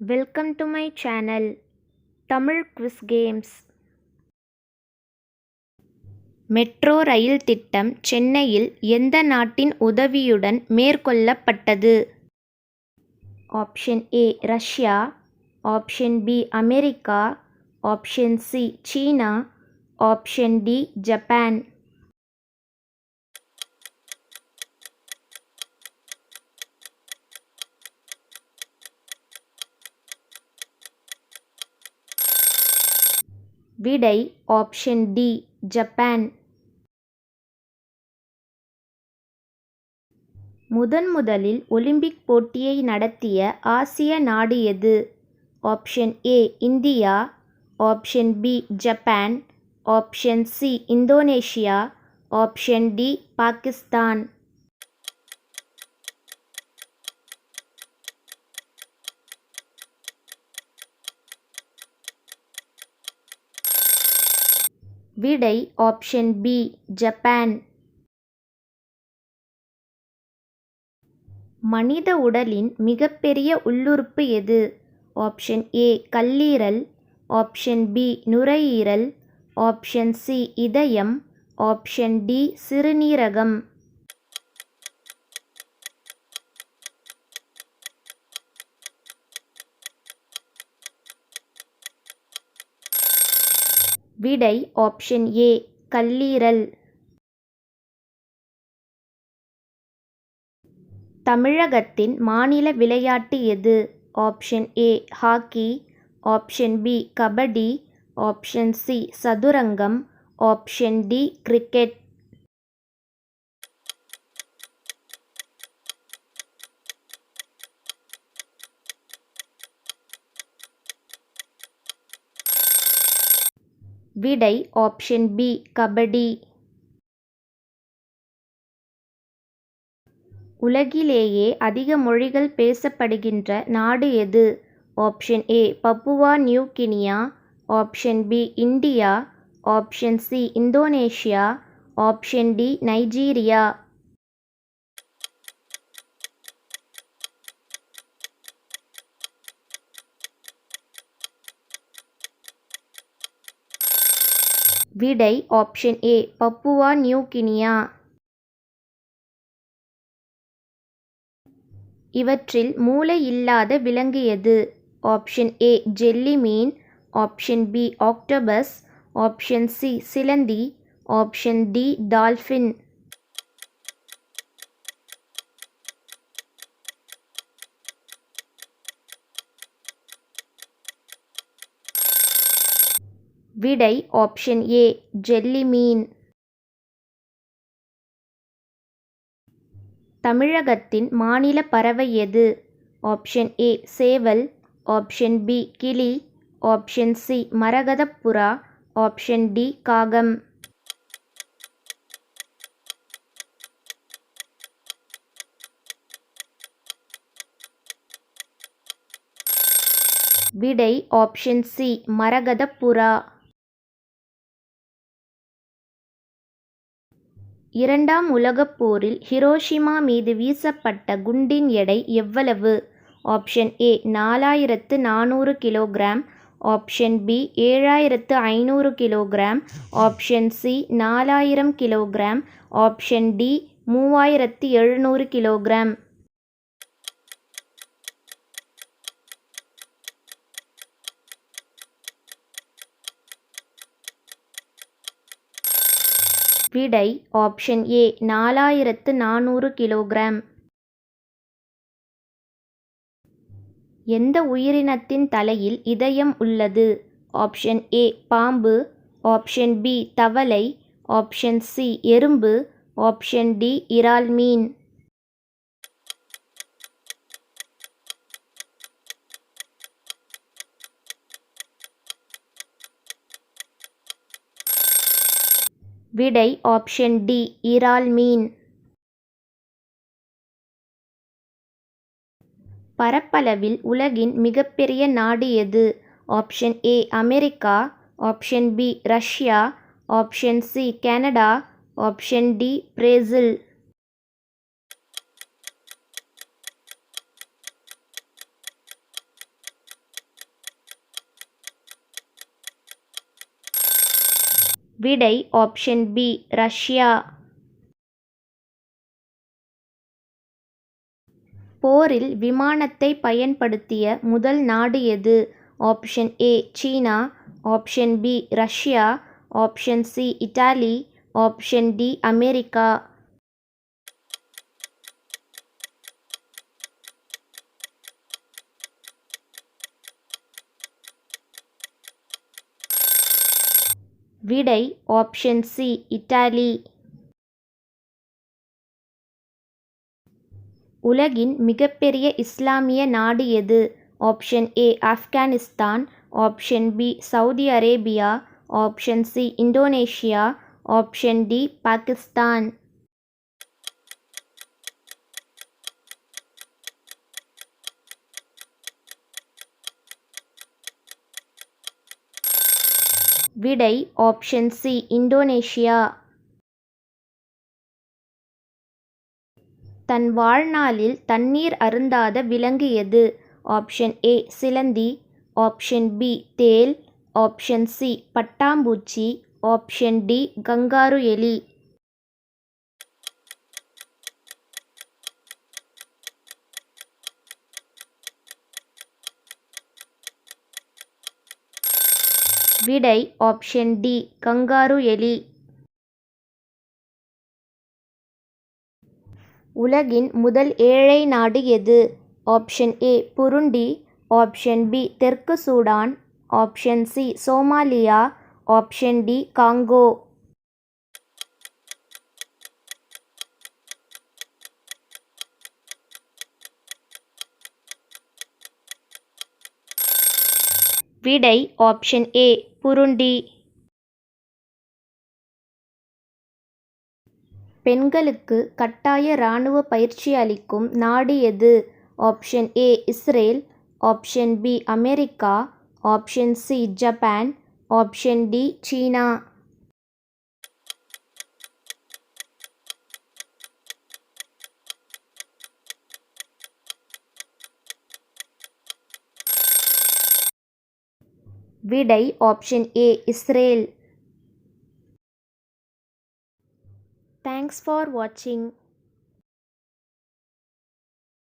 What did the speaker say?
Welcome to my channel Tamil quiz games metro rail திட்டம் சென்னையில் எந்த நாட்டின் உதவியுடன் மேற்கொள்ளப்பட்டது? Option A Russia option B America option C China option D Japan விடை ஆப்ஷன் டி ஜப்பான். முதன் முதலில் ஒலிம்பிக் போட்டியை நடத்திய ஆசிய நாடு எது? Option A India. Option B Japan. Option C Indonesia. Option D Pakistan. விடை ஆப்ஷன் பி ஜப்பான் மனித உடலின் மிகப்பெரிய உள்ளுறுப்பு எது? ஆப்ஷன் ஏ கல்லீரல். ஆப்ஷன் பி நுரையீரல். ஆப்ஷன் சி இதயம். ஆப்ஷன் டி சிறுநீரகம். விடை ஆப்ஷன் ஏ கல்லீரல். தமிழகத்தின் மாநில விளையாட்டு எது? Option A hockey. Option B kabaddi. Option C சதுரங்கம். ஆப்ஷன் டி கிரிக்கெட் விடை ஆப்ஷன் பி கபடி. உலகிலேயே அதிக மொழிகள் பேசப்படுகின்ற நாடு எது? Option A Papua New Guinea option B India option C Indonesia option D Nigeria விடை option A Papua New Guinea இவற்றில் மூளை இல்லாத விலங்கு எது? Option A jelly mean. Option B octopus option C சிலந்தி. ஆப்ஷன் டி டால்ஃபின் விடை option A jelly மீன். தமிழகத்தின் மாநில பறவை எது? ஆப்ஷன் ஏ சேவல். ஆப்ஷன் பி கிளி. ஆப்ஷன் சி மரகத புறா ஆப்ஷன் டி காகம். விடை ஆப்ஷன் சி மரகதப்புறா. இரண்டாம் உலகப் போரில் ஹிரோஷிமா மீது வீசப்பட்ட குண்டின் எடை எவ்வளவு? ஆப்ஷன் ஏ நாலாயிரத்து நானூறு கிலோகிராம். ஆப்ஷன் பி ஏழாயிரத்து ஐநூறு கிலோகிராம். ஆப்ஷன் சி நாலாயிரம் கிலோகிராம். ஆப்ஷன் டி மூவாயிரத்து எழுநூறு கிலோகிராம். விடை ஆப்ஷன் ஏ நாலாயிரத்து நானூறு கிலோகிராம். எந்த உயிரினத்தின் தலையில் இதயம் உள்ளது? ஆப்ஷன் ஏ பாம்பு ஆப்ஷன் பி தவளை ஆப்ஷன் சி எறும்பு ஆப்ஷன் டி இறால் மீன். விடை ஆப்ஷன் டி இறால் மீன். பரப்பளவில் உலகின் மிகப்பெரிய நாடு எது? Option A America. Option B Russia. Option C Canada. Option D Brazil. விடை ஆப்ஷன் பி ரஷ்யா. போரில் விமானத்தை பயன்படுத்திய முதல் நாடு எது? Option A China. Option B Russia. Option C Italy option D America. விடை ஆப்ஷன் சி இத்தாலி உலகின் மிகப்பெரிய இஸ்லாமிய நாடு எது? Option A Afghanistan. Option B Saudi Arabia. Option C Indonesia. Option D Pakistan. விடை ஆப்ஷன் சி இந்தோனேஷியா. தன் வாழ்நாளில் தண்ணீர் அருந்தாத விலங்கு எது? ஆப்ஷன் ஏ சிலந்தி. ஆப்ஷன் பி தேல். ஆப்ஷன் சி பட்டாம்பூச்சி. ஆப்ஷன் டி கங்காரு எலி. விடை ஆப்ஷன் டி கங்காரு எலி. உலகின் முதல் ஏழை நாடு எது? Option A Burundi. Option B தெற்கு Sudan. Option C Somalia. Option D Congo. விடை ஆப்ஷன் ஏ புருண்டி. பெண்களுக்கு கட்டாய இராணுவ பயிற்சி அளிக்கும் நாடு எது? Option A Israel. Option B America. Option C Japan. Option D China. விடை option A Israel thanks for வாட்சிங்